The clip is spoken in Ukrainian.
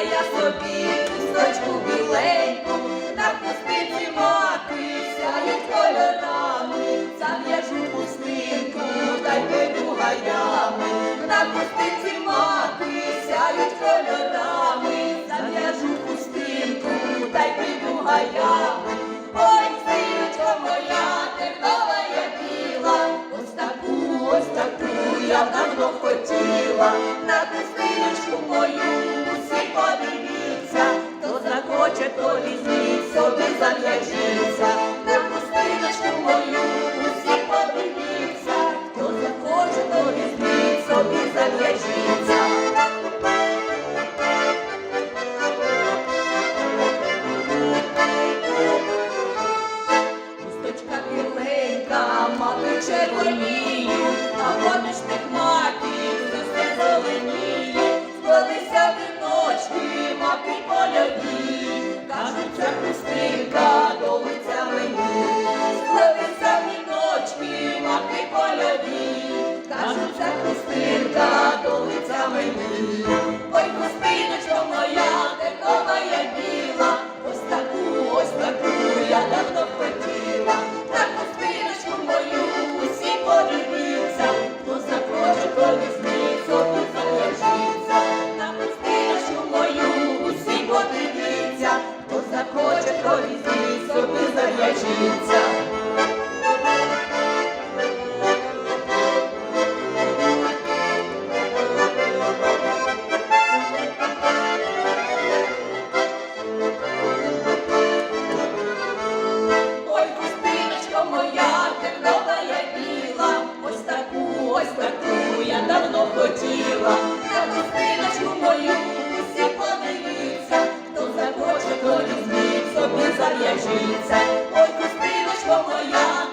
Я собі хусточку білейку, на хустиці маки сяють кольорами, зав'яжу хустинку, та й веду гаями, на хустиці маки сяють кольорами, зав'яжу хустинку, та й веду гаями. Собі зав'яжіться. Хусточка біленька, мати червоніють, а Holy Spirit. серце, ой, кустиночко моя.